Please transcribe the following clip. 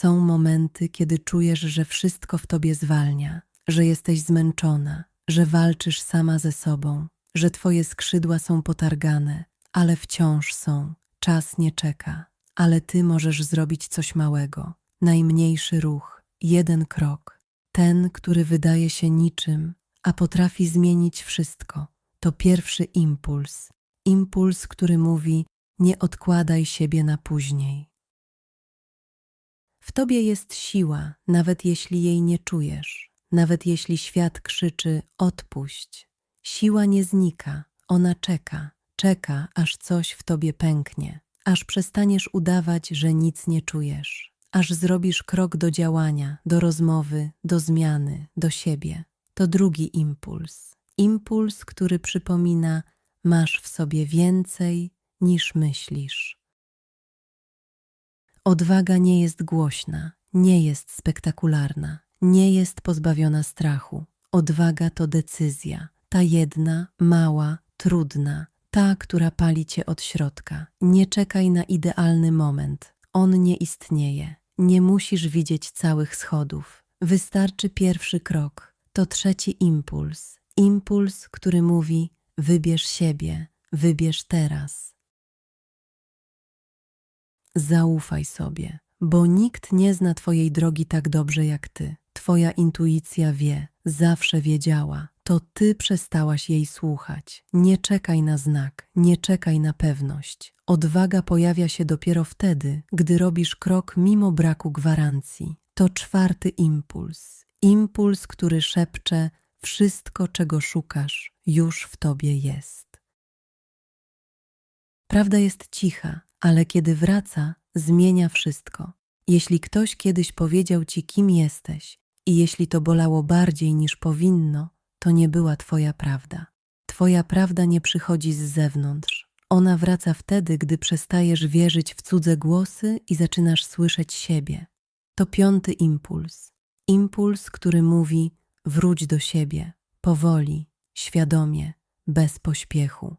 Są momenty, kiedy czujesz, że wszystko w tobie zwalnia, że jesteś zmęczona, że walczysz sama ze sobą, że twoje skrzydła są potargane, ale wciąż są. Czas nie czeka, ale ty możesz zrobić coś małego. Najmniejszy ruch, jeden krok, ten, który wydaje się niczym, a potrafi zmienić wszystko. To pierwszy impuls, impuls, który mówi: Nie odkładaj siebie na później. W tobie jest siła, nawet jeśli jej nie czujesz, nawet jeśli świat krzyczy: Odpuść. Siła nie znika, ona czeka, czeka, aż coś w tobie pęknie, aż przestaniesz udawać, że nic nie czujesz, aż zrobisz krok do działania, do rozmowy, do zmiany, do siebie. To drugi impuls. Impuls, który przypomina: masz w sobie więcej niż myślisz. Odwaga nie jest głośna, nie jest spektakularna, nie jest pozbawiona strachu. Odwaga to decyzja, ta jedna, mała, trudna, ta, która pali cię od środka. Nie czekaj na idealny moment, on nie istnieje. Nie musisz widzieć całych schodów. Wystarczy pierwszy krok. To trzeci impuls. Impuls, który mówi: wybierz siebie, wybierz teraz. Zaufaj sobie, bo nikt nie zna Twojej drogi tak dobrze jak Ty. Twoja intuicja wie, zawsze wiedziała. To Ty przestałaś jej słuchać. Nie czekaj na znak, nie czekaj na pewność. Odwaga pojawia się dopiero wtedy, gdy robisz krok mimo braku gwarancji. To czwarty impuls. Impuls, który szepcze: Wszystko, czego szukasz, już w tobie jest. Prawda jest cicha, ale kiedy wraca, zmienia wszystko. Jeśli ktoś kiedyś powiedział ci, kim jesteś, i jeśli to bolało bardziej niż powinno, to nie była Twoja prawda. Twoja prawda nie przychodzi z zewnątrz. Ona wraca wtedy, gdy przestajesz wierzyć w cudze głosy i zaczynasz słyszeć siebie. To piąty impuls. Impuls, który mówi: wróć do siebie, powoli, świadomie, bez pośpiechu.